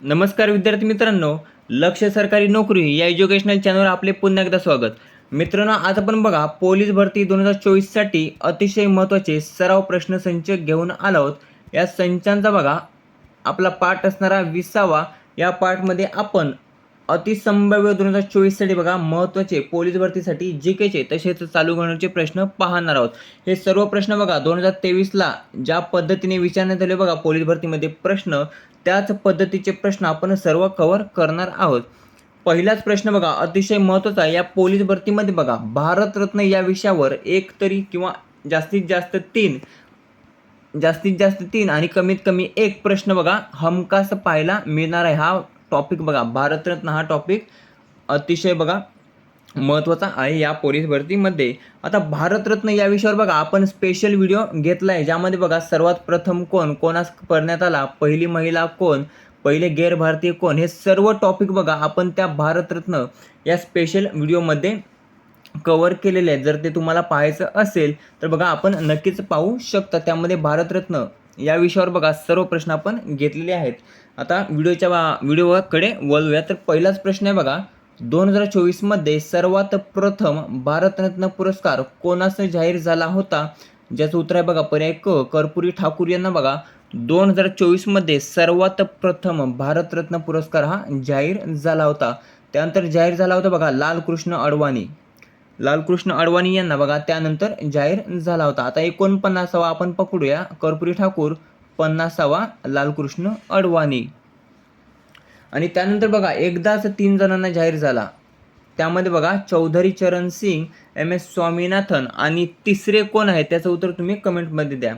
नमस्कार विद्यार्थी मित्रांनो लक्ष सरकारी नोकरी या एज्युकेशनल चॅनलवर आपले पुन्हा एकदा स्वागत. मित्रांनो आज आपण बघा पोलीस भरती दोन हजार चोवीससाठी अतिशय महत्त्वाचे सराव प्रश्न संच घेऊन आलो आहोत. या संचांचा बघा आपला पाठ असणारा विसावा या पाठमध्ये आपण अतिसंभाव्य दोन हजार चोवीससाठी बघा महत्त्वाचे पोलीस भरतीसाठी जी केचे तसेच चालू घडण्याचे प्रश्न पाहणार आहोत. हे सर्व प्रश्न बघा दोन हजार तेवीसला ज्या पद्धतीने विचारण्यात आले बघा पोलीस भरतीमध्ये प्रश्न त्याच पद्धतीचे प्रश्न आपण सर्व कव्हर करणार आहोत. पहिलाच प्रश्न बघा अतिशय महत्त्वाचा या पोलीस भरतीमध्ये बघा भारतरत्न या विषयावर एक तरी किंवा जास्तीत जास्त तीन जास्तीत जास्त तीन आणि कमीत कमी एक प्रश्न बघा हमखास पाहायला मिळणार आहे हा टॉपिक बघा. भारतरत्न हा टॉपिक अतिशय बघा महत्त्वाचा आहे या पोलीस भरतीमध्ये आता भारतरत्न या विषयावर बघा आपण स्पेशल व्हिडिओ घेतला आहे ज्यामध्ये बघा सर्वात प्रथम कोण? कोणास करण्यात आला? पहिली महिला कोण? पहिले गैर भारतीय कोण? हे सर्व टॉपिक बघा आपण त्या भारतरत्न या स्पेशल व्हिडिओमध्ये कवर केलेले आहेत. जर ते तुम्हाला पाहायचं असेल तर बघा आपण नक्कीच पाहू शकता. त्यामध्ये भारतरत्न या विषयावर बघा सर्व प्रश्न आपण घेतलेले आहेत. आता व्हिडिओच्या बा- व्हिडिओकडे वळूया. तर पहिलाच प्रश्न आहे बघा दोन हजार चोवीसमध्ये सर्वात प्रथम भारतरत्न पुरस्कार कोणास जाहीर झाला होता? ज्याचं उत्तर आहे बघा पर्याय क कर्पुरी ठाकूर यांना बघा. दोन हजार चोवीसमध्ये सर्वात प्रथम भारतरत्न पुरस्कार हा जाहीर झाला होता. त्यानंतर जाहीर झाला होता बघा लालकृष्ण अडवाणी. लालकृष्ण अडवाणी यांना बघा त्यानंतर जाहीर झाला होता. आता एकोणपन्नासावा आपण पकडूया. कर्पुरी ठाकूर पन्नासावा लालकृष्ण अडवाणी. आणि त्यानंतर बघा एकदाच तीन जणांना जाहीर झाला. त्यामध्ये बघा चौधरी चरण सिंग एम एस स्वामीनाथन आणि तिसरे कोण आहे त्याचं उत्तर तुम्ही कमेंटमध्ये द्या.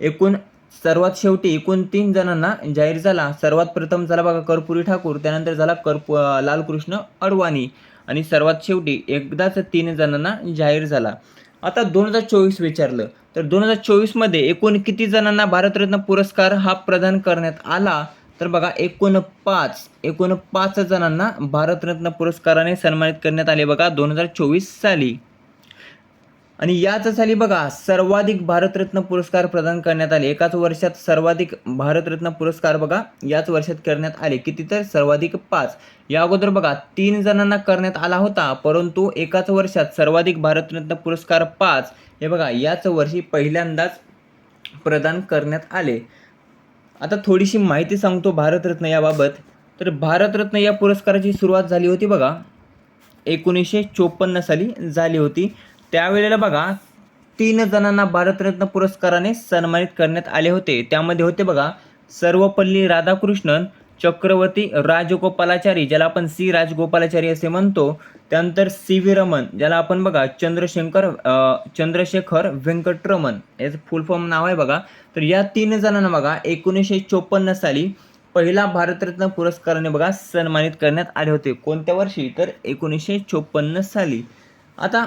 एकूण सर्वात शेवटी एकूण तीन जणांना जाहीर झाला. सर्वात प्रथम झाला बघा कर्पुरी ठाकूर त्यानंतर झाला कर्पू लालकृष्ण अडवाणी आणि सर्वात शेवटी एकदाच तीन जणांना जाहीर झाला. आता दोन हजार चोवीस विचारलं तर दोन हजार चोवीसमध्ये एकूण किती जणांना भारतरत्न पुरस्कार हा प्रदान करण्यात आला? तर बघा एकूण पाच एकूण पाच जणांना भारतरत्न पुरस्काराने सन्मानित करण्यात आले बघा दोन हजार चोवीस साली. आणि याच साली बघा सर्वाधिक भारतरत्न पुरस्कार प्रदान करण्यात आले. एकाच वर्षात सर्वाधिक भारतरत्न पुरस्कार बघा याच वर्षात करण्यात आले. किती तर? सर्वाधिक पाच. या अगोदर बघा तीन जणांना करण्यात आला होता परंतु एकाच वर्षात सर्वाधिक भारतरत्न पुरस्कार पाच. हे बघा याच वर्षी पहिल्यांदाच प्रदान करण्यात आले. आता थोडीशी माहिती सांगतो भारतरत्न याबाबत. तर भारतरत्न या पुरस्काराची सुरुवात झाली होती बघा. एकोणीसशे चोपन्न साली झाली होती. त्यावेळेला बघा तीन जणांना भारतरत्न पुरस्काराने सन्मानित करण्यात आले होते. त्यामध्ये होते बघा सर्वपल्ली राधाकृष्णन चक्रवर्ती राजगोपालाचारी ज्याला आपण सी राजगोपालाचारी असे म्हणतो त्यानंतर सी व्ही रमन ज्याला आपण बघा चंद्रशेखर चंद्रशेखर व्यंकटरमन याचं फुल फॉर्म नाव आहे बघा. तर या तीन जणांना बघा एकोणीसशे चोपन्न साली पहिला भारतरत्न पुरस्काराने बघा सन्मानित करण्यात आले होते. कोणत्या वर्षी? तर एकोणीसशे चोपन्न साली. आता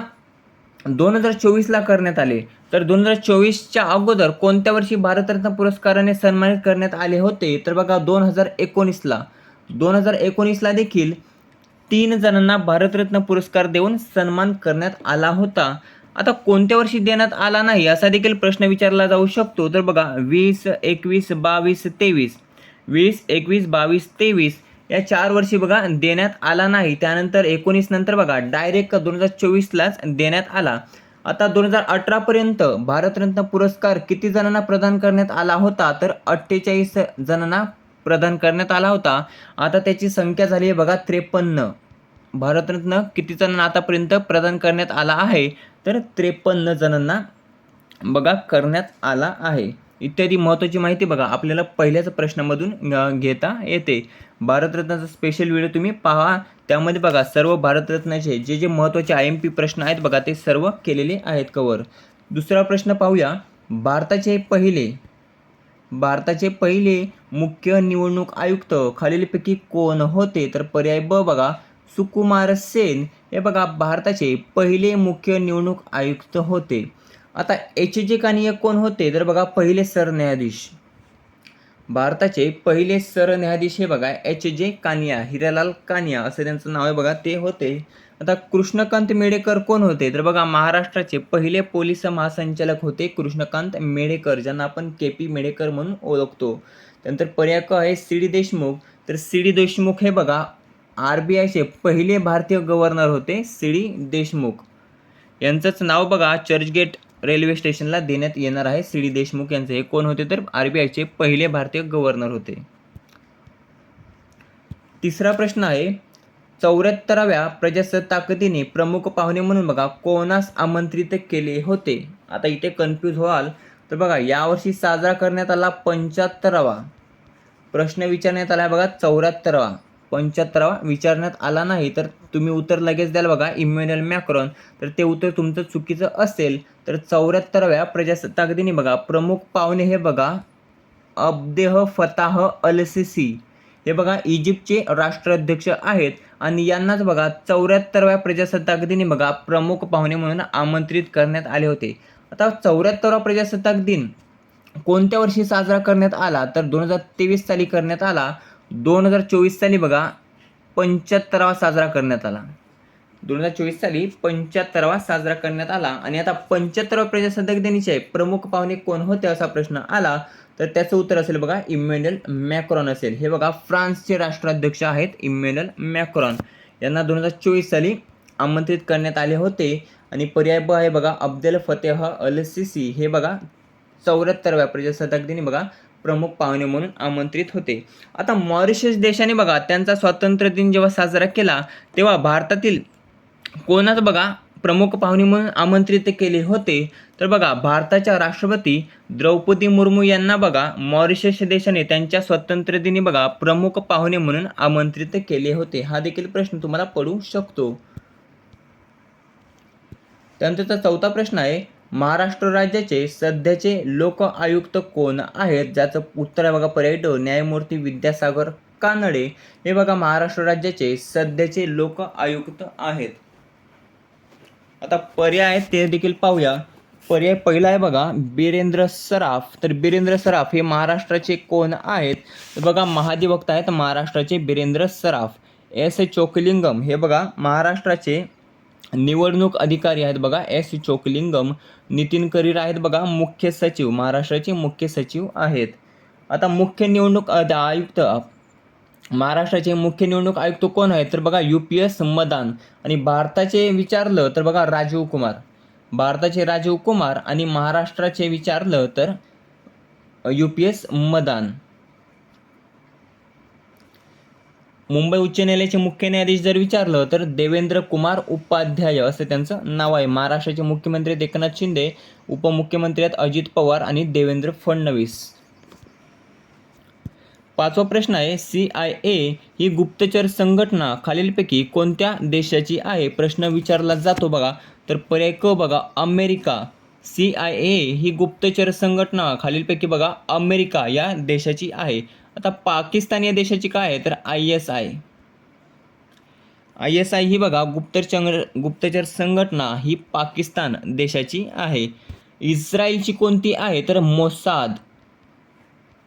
दोन हजार चोवीसला करण्यात आले. तर दोन हजार चोवीसच्या अगोदर कोणत्या वर्षी भारतरत्न पुरस्काराने सन्मानित करण्यात आले होते? तर बघा दोन हजार एकोणीसला. दोन हजार एकोणीसला देखील तीन जणांना भारतरत्न पुरस्कार देऊन सन्मान करण्यात आला होता. आता कोणत्या वर्षी देण्यात आला नाही असा देखील प्रश्न विचारला जाऊ शकतो. तर बघा वीस एकवीस बावीस तेवीस. वीस एकवीस बावीस तेवीस या चार वर्षी बघा देण्यात आला नाही. त्यानंतर एकोणीस नंतर बघा डायरेक्ट दोन हजार चोवीसलाच देण्यात आला. आता दोन हजार अठरापर्यंत भारतरत्न पुरस्कार किती जणांना प्रदान करण्यात आला होता? तर अठ्ठेचाळीस जणांना प्रदान करण्यात आला होता. आता त्याची संख्या झाली आहे बघा त्रेपन्न. भारतरत्न किती जणांना आतापर्यंत प्रदान करण्यात आला आहे? तर त्रेपन्न जणांना बघा करण्यात आला आहे. इत्यादी महत्त्वाची माहिती बघा. आपल्याला पहिल्याच प्रश्नामधून घेता येते. भारतरत्नाचा स्पेशल व्हिडिओ तुम्ही पहा. त्यामध्ये बघा सर्व भारतरत्नाचे जे जे महत्त्वाचे आय एम पी प्रश्न आहेत बघा ते सर्व केलेले आहेत कवर दुसरा प्रश्न पाहूया. भारताचे पहिले भारताचे पहिले मुख्य निवडणूक आयुक्त खालीलपैकी कोण होते? तर पर्याय ब बघा. सुकुमार सेन. हे बघा भारताचे पहिले मुख्य निवडणूक आयुक्त होते. आता एच जे कानिया कोण होते? तर बघा पहिले सरन्यायाधीश. भारताचे पहिले सरन्यायाधीश हे बघा एच जे कानिया हिरालाल कानिया असं त्यांचं नाव आहे बघा ते होते. आता कृष्णकांत मेडेकर कोण होते? तर बघा महाराष्ट्राचे पहिले पोलीस महासंचालक होते कृष्णकांत मेडेकर ज्यांना आपण के पी मेडेकर म्हणून ओळखतो. त्यानंतर पर्याय आहे सी डी देशमुख. तर सी डी देशमुख हे बघा आर बी आयचे पहिले भारतीय गव्हर्नर होते सी डी देशमुख. यांचंच नाव बघा चर्चगेट रेल्वे स्टेशनला देण्यात येणार आहे सी डी देशमुख यांचे. हे कोण होते तर आर बी आयचे पहिले भारतीय गव्हर्नर होते. तिसरा प्रश्न आहे चौऱ्याहत्तराव्या प्रजासत्ताक दिनी प्रमुख पाहुणे म्हणून बघा कोणास आमंत्रित केले होते? आता इथे कन्फ्यूज व्हाल तर बघा यावर्षी साजरा करण्यात आला पंच्याहत्तरावा. प्रश्न विचारण्यात आला बघा चौऱ्याहत्तरावा. पंच्याहत्तरावा विचारण्यात आला नाही तर तुम्ही उत्तर लगेच द्याल बघा इम्युनल मॅक्रॉन. तर ते उत्तर तुमचं चुकीचं असेल तर चौऱ्याहत्तराव्या प्रजासत्ताक दिनी बघा प्रमुख पाहुणे हे बघा अब्देह फताह अल सिसी हे बघा इजिप्तचे राष्ट्राध्यक्ष आहेत आणि यांनाच बघा चौऱ्याहत्तरव्या प्रजासत्ताक दिनी बघा प्रमुख पाहुणे म्हणून आमंत्रित करण्यात आले होते. आता चौऱ्याहत्तरवा प्रजासत्ताक दिन कोणत्या वर्षी साजरा करण्यात आला? तर दोन हजार तेवीस साली करण्यात आला. दोन हजार चोवीस साली बघा पंच्याहत्तरावा साजरा करण्यात आला. दोन हजार चोवीस साली पंच्याहत्तरावा साजरा करण्यात आला आणि आता पंच्याहत्तरावा प्रजासत्ताक दिनीचे प्रमुख पाहुणे कोण होते असा प्रश्न आला. तर त्याचं उत्तर असेल बघा इम्युएल मॅक्रॉन असेल. हे बघा फ्रान्सचे राष्ट्राध्यक्ष आहेत इम्युएल मॅक्रॉन. यांना दोन हजार चोवीस साली आमंत्रित करण्यात आले होते. आणि पर्याय ब आहे बघा अब्देल फतेह अल सिसी हे बघा चौऱ्याहत्तरव्या प्रजासत्ताक दिनी बघा प्रमुख पाहुणे म्हणून आमंत्रित होते. आता मॉरिशस देशाने बघा त्यांचा स्वातंत्र्य दिन जेव्हा साजरा केला तेव्हा भारतातील कोणाच बघा प्रमुख पाहुणे म्हणून आमंत्रित केले होते? तर बघा भारताच्या राष्ट्रपती द्रौपदी मुर्मू यांना बघा मॉरिशस देशाने त्यांच्या स्वातंत्र्य दिनी बघा प्रमुख पाहुणे म्हणून आमंत्रित केले होते. हा देखील प्रश्न तुम्हाला पडू शकतो. त्यानंतरचा चौथा प्रश्न आहे महाराष्ट्र राज्याचे सध्याचे लोक आयुक्त कोण आहेत ज्याचं उत्तर आहे बघा पर्याय न्यायमूर्ती विद्यासागर कानडे. हे बघा महाराष्ट्र राज्याचे सध्याचे लोक आयुक्त आहेत. आता पर्याय आहेत ते देखील पाहूया. पर्याय पहिला आहे बघा बिरेंद्र सराफ. तर बिरेंद्र सराफ हे महाराष्ट्राचे कोण आहेत? बघा महाधिवक्ता आहेत महाराष्ट्राचे बिरेंद्र सराफ. एस. चोकलिंगम. हे बघा महाराष्ट्राचे निवडणूक अधिकारी आहेत बघा एस चोकलिंगम नितीन करीर आहेत बघा मुख्य सचिव महाराष्ट्राचे मुख्य सचिव आहेत. आता मुख्य निवडणूक आयुक्त महाराष्ट्राचे मुख्य निवडणूक आयुक्त कोण आहेत? तर बघा यू पी एस मदान आणि भारताचे विचारलं तर बघा राजीव कुमार. भारताचे राजीव कुमार आणि महाराष्ट्राचे विचारलं तर U P S Madan Mumbai उच्च न्यायालयाचे मुख्य न्यायाधीश जर विचारलं तर देवेंद्र कुमार उपाध्याय असं त्यांचं नाव आहे. महाराष्ट्राचे मुख्यमंत्री एकनाथ शिंदे उपमुख्यमंत्री आहेत अजित पवार आणि देवेंद्र फडणवीस. पाचवा प्रश्न आहे सी आय ए ही गुप्तचर संघटना खालीलपैकी कोणत्या देशाची आहे? प्रश्न विचारला जातो बघा. तर पर्याय क बघा अमेरिका. सी आय ए ही गुप्तचर संघटना खालीलपैकी बघा अमेरिका या देशाची आहे. आता पाकिस्तान या देशाची काय आहे? तर I S I. I S I ही बघा गुप्तचर गुप्तचर संघटना ही पाकिस्तान देशाची आहे. इस्रायलची कोणती आहे? तर मोसाद.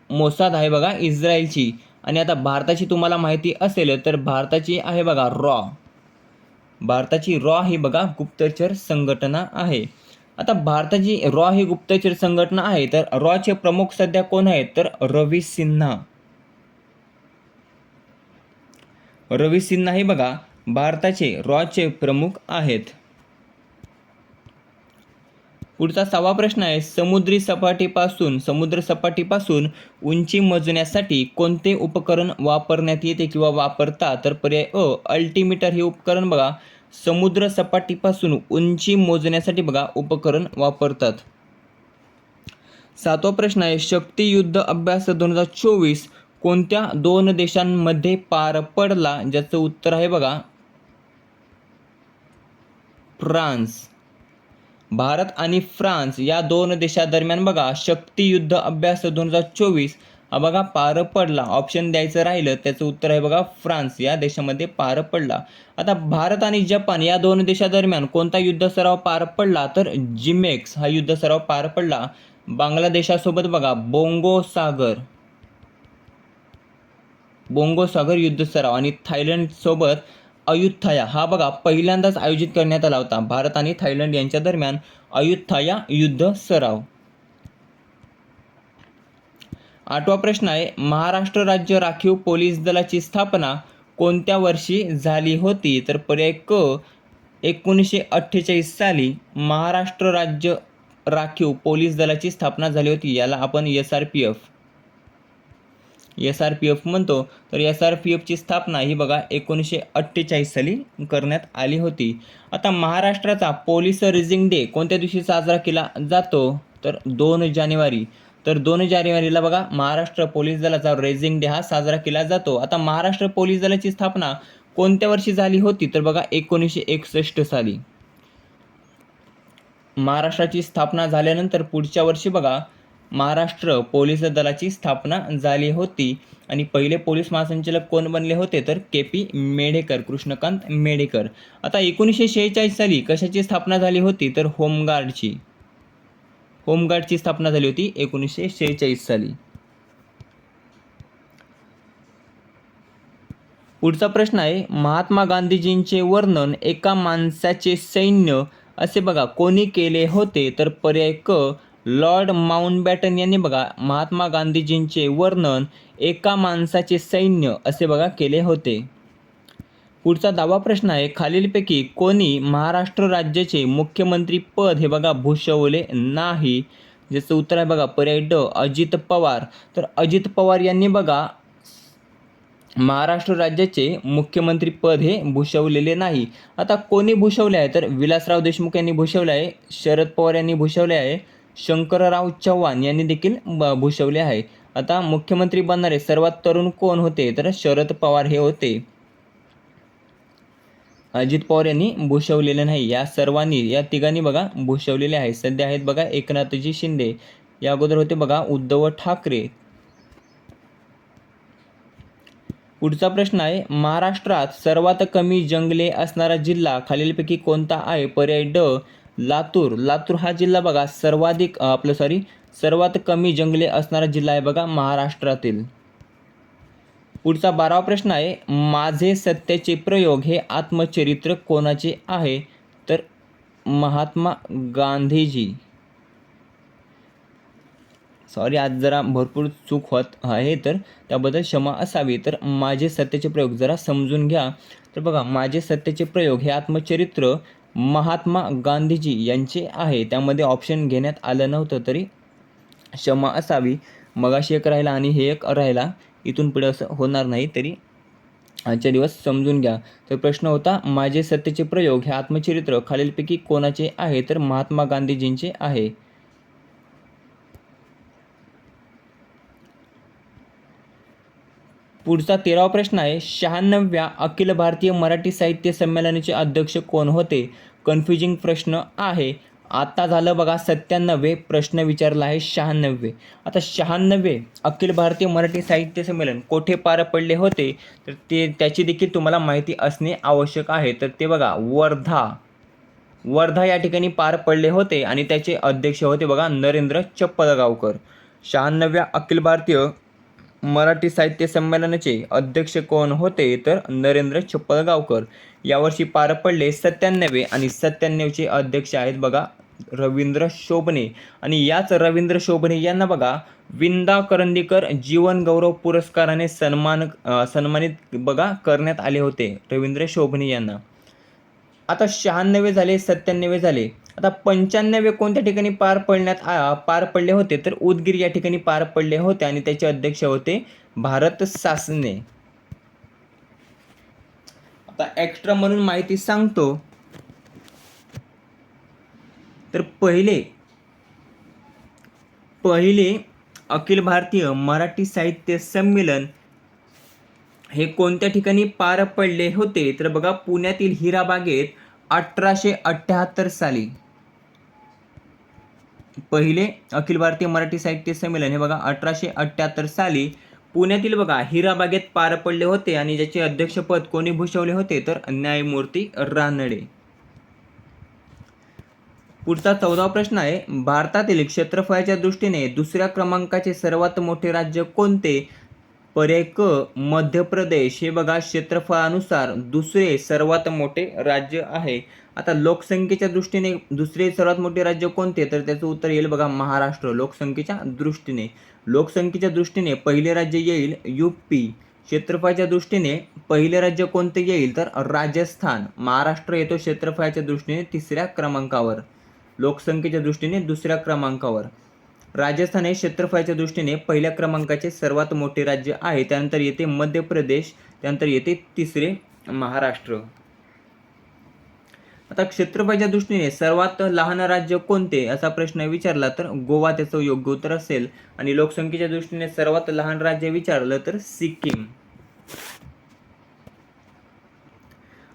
मोसाद आहे बघा इस्रायलची. आणि आता भारताची तुम्हाला माहिती असेल तर भारताची आहे बघा रॉ. भारताची रॉ ही बघा गुप्तचर संघटना आहे. आता भारताची रॉ ही गुप्तचर संघटना आहे तर रॉचे प्रमुख सध्या कोण आहेत? तर रवी सिन्हा. रवी सिन्हा हे बघा भारताचे रॉचे प्रमुख आहेत. पुढचा सहावा प्रश्न आहे समुद्री सपाटीपासून समुद्र सपाटीपासून उंची मोजण्यासाठी कोणते उपकरण वापरण्यात येते किंवा वापरता? तर पर्याय अ अल्टीमीटर हे उपकरण बघा. समुद्र सपाटीपासून उंची मोजण्यासाठी बघा उपकरण वापरतात. सातवा प्रश्न आहे शक्ती युद्ध अभ्यास दोन हजार चोवीस कोणत्या दोन देशांमध्ये पार पडला? ज्याचं उत्तर आहे बघा. फ्रान्स. भारत आणि फ्रान्स या दोन देशादरम्यान बघा शक्ती युद्ध अभ्यास दोन हजार चोवीस हा बघा पार पडला. ऑप्शन द्यायचं राहिलं त्याचं उत्तर आहे बघा फ्रान्स या देशामध्ये पार पडला. आता भारत आणि जपान या दोन देशादरम्यान कोणता युद्ध सराव पार पडला? तर जिमेक्स हा युद्ध सराव पार पडला. बांगलादेशासोबत बघा बोंगो सागर बोंगो सागर युद्ध सराव आणि थायलंडसोबत अयुथाया हा बघा पहिल्यांदाच आयोजित करण्यात आला होता. भारत आणि थायलंड यांच्या दरम्यान अयुथाया युद्ध सराव. आठवा प्रश्न आहे महाराष्ट्र राज्य राखीव पोलीस दलाची स्थापना कोणत्या वर्षी झाली होती? तर पर्याय क एकोणीसशे अठ्ठेचाळीस साली महाराष्ट्र राज्य राखीव पोलीस दलाची स्थापना झाली होती. याला आपण S R P F S R P F म्हणतो तर एस आर पी एफची स्थापना ही बघा एकोणीसशे अठ्ठेचाळीस साली करण्यात आली होती. आता महाराष्ट्राचा पोलीस रिझिंग डे कोणत्या दिवशी साजरा केला जातो? तर दोन जानेवारी. तर दोन जानेवारीला बघा महाराष्ट्र पोलीस दलाचा रेझिंग डे हा साजरा केला जातो. आता महाराष्ट्र पोलीस दलाची स्थापना कोणत्या वर्षी झाली होती? तर बघा एकोणीसशे एकसष्ट साली. महाराष्ट्राची स्थापना झाल्यानंतर पुढच्या वर्षी बघा महाराष्ट्र पोलीस दलाची स्थापना झाली होती. आणि पहिले पोलीस महासंचालक कोण बनले होते? तर के पी मेढेकर कृष्णकांत मेढेकर. आता एकोणीसशे शेहेचाळीस साली कशाची स्थापना झाली होती? तर होमगार्डची. होमगार्डची स्थापना झाली होती एकोणीसशे शेहेचाळीस साली. पुढचा प्रश्न आहे महात्मा गांधीजींचे वर्णन एका माणसाचे सैन्य असे बघा कोणी केले होते? तर पर्याय क लॉर्ड माउंटबॅटन यांनी बघा महात्मा गांधीजींचे वर्णन एका माणसाचे सैन्य असे बघा केले होते. पुढचा दावा प्रश्न आहे खालीलपैकी कोणी महाराष्ट्र राज्याचे मुख्यमंत्री पद हे बघा भूषवले नाही? ज्याचं उत्तर आहे बघा पर्याय ड अजित पवार. तर अजित पवार यांनी बघा महाराष्ट्र राज्याचे मुख्यमंत्री पद हे भूषवलेले नाही. आता कोणी भूषवले आहे? तर विलासराव देशमुख यांनी भूषवले आहे शरद पवार यांनी भूषवले आहे शंकरराव चव्हाण यांनी देखील भूषवले आहे. आता मुख्यमंत्री बनणारे सर्वात तरुण कोण होते? तर शरद पवार हे होते. अजित पवार यांनी भूषवलेले नाही. या सर्वांनी या तिघांनी बघा भूषवलेले आहे सध्या आहेत बघा एकनाथजी शिंदे. या अगोदर होते बघा उद्धव ठाकरे. पुढचा प्रश्न आहे महाराष्ट्रात सर्वात कमी जंगले असणारा जिल्हा खालीलपैकी कोणता आहे? पर्याय ड लातूर. लातूर हा जिल्हा बघा सर्वाधिक आपलं सॉरी सर्वात कमी जंगले असणारा जिल्हा आहे बघा महाराष्ट्रातील. पुढचा बारावा प्रश्न आहे माझे सत्याचे प्रयोग हे आत्मचरित्र कोणाचे आहे? तर महात्मा गांधीजी. सॉरी आज जरा भरपूर चूक होत आहे तर त्याबद्दल क्षमा असावी. तर माझे सत्याचे प्रयोग जरा समजून घ्या. तर बघा माझे सत्याचे प्रयोग हे आत्मचरित्र महात्मा गांधीजी यांचे आहे. त्यामध्ये ऑप्शन घेण्यात आलं नव्हतं तरी क्षमा असावी. मगाशी एक राहिला आणि हे एक राहिला. इथून पुढे असं होणार नाही तरी आजच्या दिवस समजून घ्या. तर प्रश्न होता माझे सत्याचे प्रयोग हे आत्मचरित्र खालीलपैकी कोणाचे आहे? तर महात्मा गांधीजींचे आहे. पुढचा तेरावा प्रश्न आहे शहाण्णव्या अखिल भारतीय मराठी साहित्य संमेलनाचे अध्यक्ष कोण होते? कन्फ्युजिंग प्रश्न आहे. आता झालं बघा सत्त्याण्णवे प्रश्न विचारला आहे शहाण्णवे. आता शहाण्णवे अखिल भारतीय मराठी साहित्य संमेलन कोठे पार पडले होते? तर ते त्याची देखील तुम्हाला माहिती असणे आवश्यक आहे. तर ते बघा वर्धा. वर्धा या ठिकाणी पार पडले होते आणि त्याचे अध्यक्ष होते बघा नरेंद्र चप्पलगावकर. शहाण्णव्या अखिल भारतीय मराठी साहित्य संमेलनाचे अध्यक्ष कोण होते? तर नरेंद्र चप्पलगावकर. यावर्षी पार पडले सत्त्याण्णवे आणि सत्त्याण्णवचे अध्यक्ष आहेत बघा रवींद्र शोभणे. आणि याच रवींद्र शोभणे यांना बघा विंदा करंदीकर जीवनगौरव पुरस्काराने सन्मान सन्मानित बघा करण्यात आले होते रवींद्र शोभणे यांना. आता शहाण्णवे झाले सत्त्याण्णवे झाले. आता पंच्याण्णवे कोणत्या ठिकाणी पार पडण्यात आ- पार पडले होते? तर उदगीर या ठिकाणी पार पडले होते आणि त्याचे अध्यक्ष होते भारत सासने. आत्ता एक्स्ट्रा म्हणून माहिती सांगतो. तर पहिले पहिले अखिल भारतीय मराठी साहित्य संमेलन हे कोणत्या ठिकाणी पार पडले होते? तर बघा पुण्यातील हिराबागेत अठराशे अठ्ठ्याहत्तर साली पहिले अखिल भारतीय मराठी साहित्य संमेलन हे बघा अठराशे अठ्ठ्याहत्तर साली पुण्यातील बघा हिराबागेत पार पडले होते आणि ज्याचे अध्यक्षपद कोणी भूषवले होते तर न्यायमूर्ती रानडे. पुढचा चौदावा प्रश्न आहे भारतातील क्षेत्रफळाच्या दृष्टीने दुसऱ्या क्रमांकाचे सर्वात मोठे राज्य कोणते? पर्याय क मध्य प्रदेश हे बघा क्षेत्रफळानुसार दुसरे सर्वात मोठे राज्य आहे. आता लोकसंख्येच्या दृष्टीने दुसरे सर्वात मोठे राज्य कोणते? तर त्याचं उत्तर येईल बघा महाराष्ट्र लोकसंख्येच्या दृष्टीने. लोकसंख्येच्या दृष्टीने पहिले राज्य येईल यू पी क्षेत्रफळाच्या दृष्टीने पहिले राज्य कोणते येईल? तर राजस्थान. महाराष्ट्र येतो क्षेत्रफळाच्या दृष्टीने तिसऱ्या क्रमांकावर. लोकसंख्येच्या दृष्टीने दुसऱ्या क्रमांकावर. राजस्थान हे क्षेत्रफळाच्या दृष्टीने पहिल्या क्रमांकाचे सर्वात मोठे राज्य आहे. त्यानंतर येते मध्य प्रदेश त्यानंतर येते तिसरे महाराष्ट्र. आता क्षेत्रफळाच्या दृष्टीने सर्वात लहान राज्य कोणते? असा प्रश्न विचारला तर गोवा त्याचं योग्य उत्तर असेल. आणि लोकसंख्येच्या दृष्टीने सर्वात लहान राज्य विचारलं तर सिक्कीम.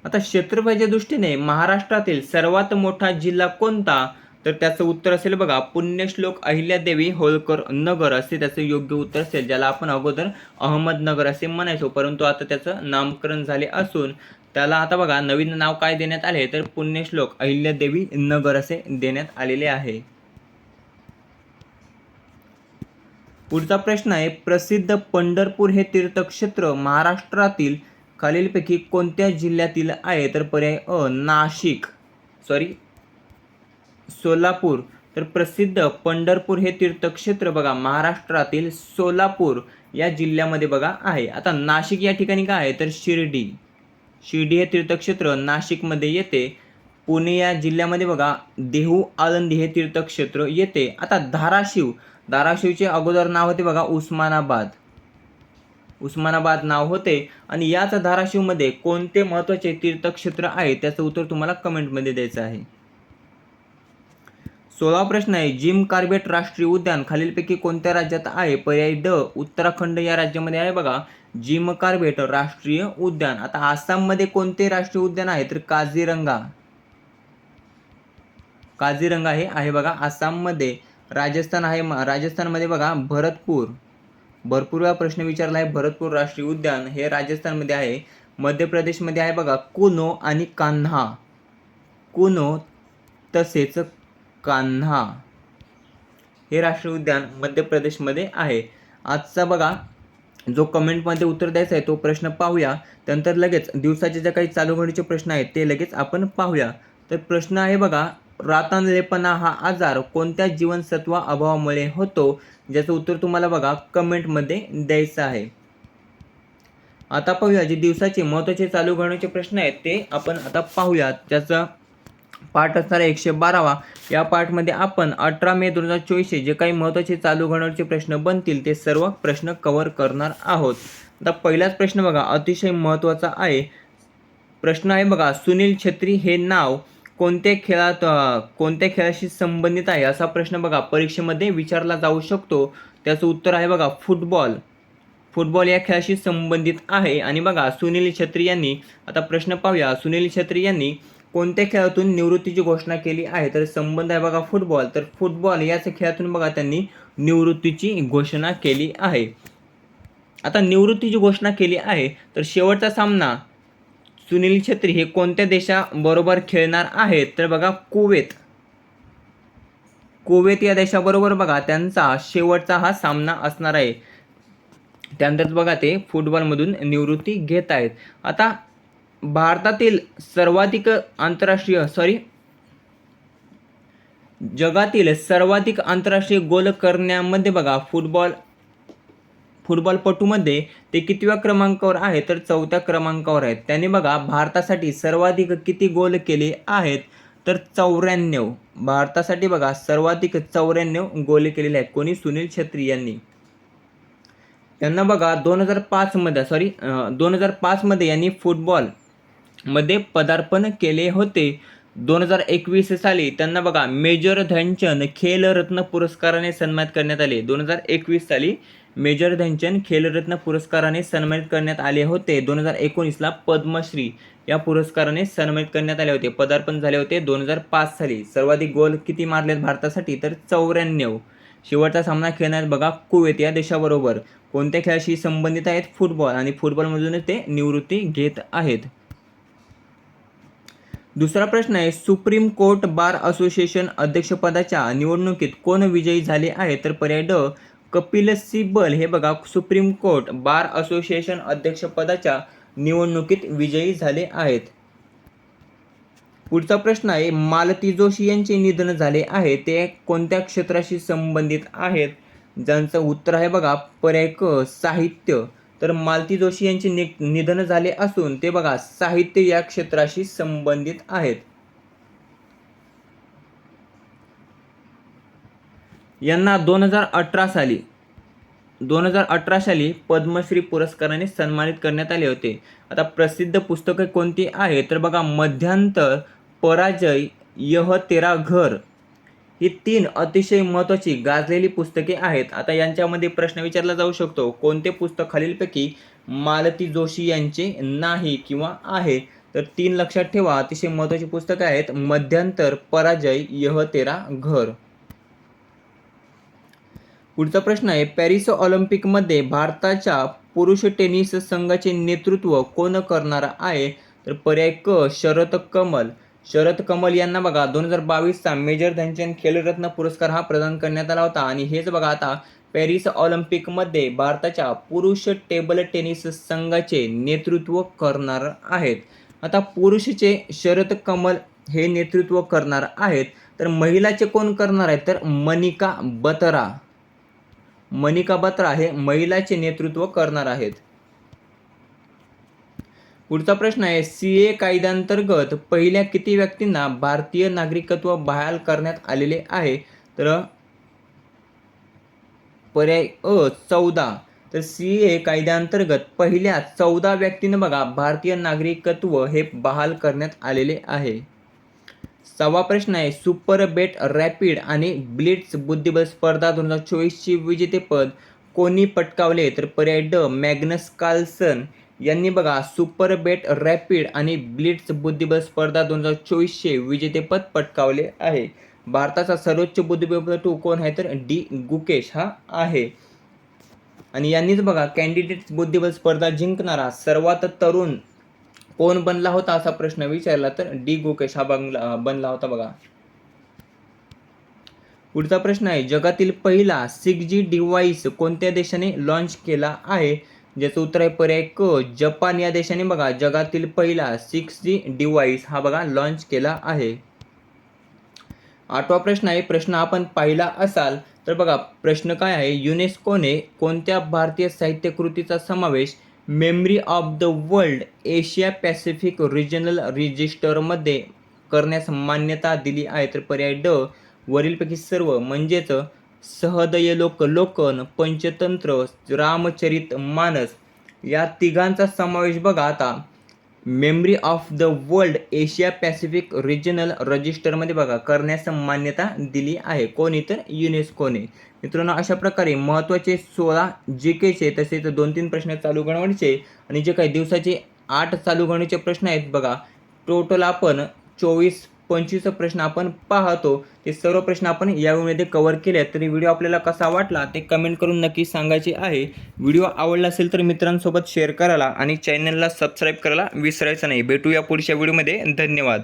आता क्षेत्रफळाच्या दृष्टीने महाराष्ट्रातील सर्वात मोठा जिल्हा कोणता? तर त्याचं उत्तर असेल बघा पुण्यश्लोक अहिल्यादेवी होळकर नगर असे त्याचं योग्य उत्तर असेल ज्याला आपण अगोदर अहमदनगर असे म्हणायचो परंतु आता त्याचं नामकरण झाले असून त्याला आता बघा नवीन नाव काय देण्यात आले तर पुण्यश्लोक अहिल्यादेवी नगर असे देण्यात आलेले आहे. पुढचा प्रश्न आहे प्रसिद्ध पंढरपूर हे तीर्थक्षेत्र महाराष्ट्रातील खालीलपैकी कोणत्या जिल्ह्यातील आहे? तर पर्याय अ नाशिक. सॉरी सोलापूर. तर प्रसिद्ध पंढरपूर हे तीर्थक्षेत्र बघा महाराष्ट्रातील सोलापूर या जिल्ह्यामध्ये बघा आहे. आता नाशिक या ठिकाणी काय आहे? तर शिर्डी. शिर्डी हे तीर्थक्षेत्र नाशिकमध्ये येते. पुणे या जिल्ह्यामध्ये बघा देहू आळंदी हे तीर्थक्षेत्र येते. आता धाराशिव. धाराशिवचे अगोदर नाव होते बघा उस्मानाबाद. उस्मानाबाद नाव होते. आणि याच धाराशिवमध्ये कोणते महत्त्वाचे तीर्थक्षेत्र आहे? त्याचं उत्तर तुम्हाला कमेंटमध्ये द्यायचं आहे. सोळा प्रश्न आहे जिम कार्बेट राष्ट्रीय उद्यान खालीलपैकी कोणत्या राज्यात आहे? पर्याय ड उत्तराखंड या राज्यामध्ये आहे बघा. जिम कार्बेट राष्ट्रीय उद्यान. आता आसाममध्ये कोणते राष्ट्रीय उद्यान आहे? तर काझीरंगा. काझीरंगा हे आहे बघा आसाममध्ये. राजस्थान आहे राजस्थानमध्ये बघा भरतपूर. भरपूर वेळा प्रश्न विचारला आहे भरतपूर राष्ट्रीय उद्यान हे राजस्थानमध्ये आहे. मध्य प्रदेशमध्ये आहे बघा कुनो आणि कान्हा. कुनो तसेच कान्हा हे राष्ट्रीय उद्यान मध्य प्रदेशमध्ये आहे. आजचा बघा जो कमेंटमध्ये उत्तर द्यायचा आहे तो प्रश्न पाहूया. त्यानंतर लगेच दिवसाचे जे काही चालू घडीचे प्रश्न आहेत ते लगेच आपण पाहूया. तर प्रश्न आहे बघा रातांलेपणा हा आजार कोणत्या जीवनसत्वा अभावामुळे होतो? ज्याचं उत्तर तुम्हाला बघा कमेंटमध्ये द्यायचं आहे. आता पाहूया जे दिवसाचे महत्त्वाचे चालू घडण्याचे प्रश्न आहेत ते आपण आता पाहूया त्याचं पाठ असणारा एकशे बारावा. या पाठमध्ये आपण अठरा मे दोन हजार चोवीसचे जे काही महत्त्वाचे चालू घडण्याचे प्रश्न बनतील ते सर्व प्रश्न कव्हर करणार आहोत. आता पहिलाच प्रश्न बघा अतिशय महत्त्वाचा आहे. प्रश्न आहे बघा सुनील छत्री हे नाव कोणत्या खेळात कोणत्या खेळाशी संबंधित आहे? असा प्रश्न बघा परीक्षेमध्ये विचारला जाऊ शकतो. त्याचं उत्तर आहे बघा फुटबॉल. फुटबॉल या खेळाशी संबंधित आहे. आणि बघा सुनील छत्री यांनी आता प्रश्न पाहूया. सुनील छत्री यांनी कोणत्या खेळातून निवृत्तीची घोषणा केली आहे? तर संबंध आहे बघा फुटबॉल तर फुटबॉल याच खेळातून बघा त्यांनी निवृत्तीची घोषणा केली आहे. आता निवृत्तीची घोषणा केली आहे तर शेवटचा सामना सुनील छत्री हे कोणत्या देशाबरोबर खेळणार आहेत? तर बघा कुवेत. कुवेत या देशाबरोबर बघा त्यांचा शेवटचा हा सामना असणार आहे. त्यानंतर बघा ते फुटबॉलमधून निवृत्ती घेत आहेत. आता भारतातील सर्वाधिक आंतरराष्ट्रीय सॉरी जगातील सर्वाधिक आंतरराष्ट्रीय गोल करण्यामध्ये बघा फुटबॉल फुटबॉलपटूमध्ये ते कितव्या क्रमांकावर आहे? तर चौथ्या क्रमांकावर आहेत. त्यांनी बघा भारतासाठी सर्वाधिक किती गोल केले आहेत? तर चौऱ्याण्णव. भारतासाठी बघा सर्वाधिक चौऱ्याण्णव गोल केलेले आहेत. कोणी? सुनील छत्री यांनी. त्यांना बघा दोन हजार पाचमध्ये सॉरी दोन हजार पाचमध्ये यांनी फुटबॉल मध्ये पदार्पण केले होते. दोन हजार एकवीस साली त्यांना बघा मेजर ध्यानचंद खेलरत्न पुरस्काराने सन्मानित करण्यात आले. दोन हजार एकवीस साली मेजर ध्यानचंद खेलरत्न पुरस्काराने सन्मानित करण्यात आले होते. दोन हजार एकोणीसला पद्मश्री या पुरस्काराने सन्मानित करण्यात आले होते. पदार्पण झाले होते दोन हजार पाच साली. सर्वाधिक गोल किती मारलेत भारतासाठी? तर चौऱ्याण्णव. शेवटचा सामना खेळण्यात बघा कुवेत या देशाबरोबर. कोणत्या खेळाशी संबंधित आहेत? फुटबॉल. आणि फुटबॉलमधूनच ते निवृत्ती घेत आहेत. दुसरा प्रश्न आहे सुप्रीम कोर्ट बार असोसिएशन अध्यक्षपदाच्या निवडणुकीत कोण विजयी झाले आहे? तर पर्याय ड कपिल सिब्बल. हे बघा सुप्रीम कोर्ट बार असोसिएशन अध्यक्षपदाच्या निवडणुकीत विजयी झाले आहेत. पुढचा प्रश्न आहे मालती जोशी यांचे निधन झाले आहे ते कोणत्या क्षेत्राशी संबंधित आहेत? ज्यांचं उत्तर आहे बघा पर्याय क साहित्य. तर मालती जोशी यांचे नि निधन झाले असून ते बघा साहित्य या क्षेत्राशी संबंधित आहेत. यांना दोन हजार अठरा साली दोन हजार अठरा साली पद्मश्री पुरस्काराने सन्मानित करण्यात आले होते. आता प्रसिद्ध पुस्तके कोणती आहे तर बघा मध्यांतर पराजय यह तेरा घर. ही तीन अतिशय महत्त्वाची गाजलेली पुस्तके आहेत. आता यांच्यामध्ये प्रश्न विचारला जाऊ शकतो. कोणते पुस्तक खालीलपैकी मालती जोशी यांचे नाही किंवा आहे? तर तीन लक्षात ठेवा. अतिशय महत्त्वाची पुस्तकं आहेत. मध्यांतर पराजय यह तेरा घर. पुढचा प्रश्न आहे. पॅरिस ऑलिम्पिकमध्ये भारताच्या पुरुष टेनिस संघाचे नेतृत्व कोण करणार आहे? तर पर्याय क शरद कमल. शरद कमल यांना बघा दोन हजार बावीसचा मेजर ध्यानचंद खेलरत्न पुरस्कार हा प्रदान करण्यात आला होता. आणि हेच बघा आता पॅरिस ऑलिम्पिकमध्ये भारताच्या पुरुष टेबल टेनिस संघाचे नेतृत्व करणार आहेत. आता पुरुषचे शरद कमल हे नेतृत्व करणार आहेत. तर महिलाचे कोण करणार आहेत? तर मनिका बत्रा. मनिका बत्रा हे महिलाचे नेतृत्व करणार आहेत. पुढचा प्रश्न आहे सी ए कायद्यांतर्गत पहिल्या किती व्यक्तींना भारतीय नागरिकत्व बहाल करण्यात आलेले आहे? तर पर्याय अ चौदा. तर सी ए कायद्याअंतर्गत पहिल्या चौदा व्यक्तीनं बघा भारतीय नागरिकत्व हे बहाल करण्यात आलेले आहे. सहावा प्रश्न आहे सुपर बेट रॅपिड आणि ब्लिट्स बुद्धिबळ स्पर्धा दोन हजार चोवीसची विजेतेपद कोणी पटकावले? तर पर्याय ड मॅग्नस कार्लसन. यांनी बघा सुपर बेट रॅपिड आणि ब्लिट्स बुद्धिबळ स्पर्धा दोन हजार चोवीसचे विजेतेपद पटकावले आहे. भारताचा सर्वोच्च बुद्धिबळपटू कोण आहे तर डी. गुकेश हा आहे. आणि यांनीच बघा कॅन्डिडेट बुद्धिबळ स्पर्धा जिंकणारा सर्वात तरुण कोण बनला होता असा प्रश्न विचारला तर डी. गुकेश हा बंगला बनला होता बघा. पुढचा प्रश्न आहे जगातील पहिला सिक्स जी डिव्हाइस कोणत्या देशाने लॉन्च केला आहे? ज्याचं उत्तर आहे पर्याय क. जपान या देशाने बघा जगातील पहिला सिक्स जी डिव्हाइस हा बघा लॉन्च केला आहे. आठवा प्रश्न आहे प्रश्न आपण पाहिला असाल तर बघा प्रश्न काय आहे? युनेस्कोने कोणत्या भारतीय साहित्य कृतीचा समावेश Memory of the World Asia Pacific regional रजिस्टरमध्ये करण्यास मान्यता दिली आहे? तर पर्याय ड. वरीलपैकी सर्व म्हणजेच सहदय लोक लोकन पंचतंत्र रामचरित मानस या तिघांचा समावेश बघा आता. Memory of the World Asia Pacific regional रजिस्टरमध्ये बघा करण्यास मान्यता दिली आहे. कोणी तर? युनेस्कोने मित्रांनो अशा प्रकारे महत्त्वाचे सोळा जी केचे तसेच दोन तीन प्रश्न चालू गणवणीचे आणि जे काही दिवसाचे आठ चालू गणीचे प्रश्न आहेत बघा. टोटल आपण चोवीस पंचवीस प्रश्न आपण पाहतो ते सर्व प्रश्न आपण या व्हिडिओमध्ये कव्हर केले आहेत. तरी व्हिडिओ आपल्याला कसा वाटला ते कमेंट करून नक्की सांगायचे आहे. व्हिडिओ आवडला असेल तर मित्रांसोबत शेअर करायला आणि चॅनलला सबस्क्राईब करायला विसरायचं नाही. भेटूया पुढच्या व्हिडिओमध्ये धन्यवाद.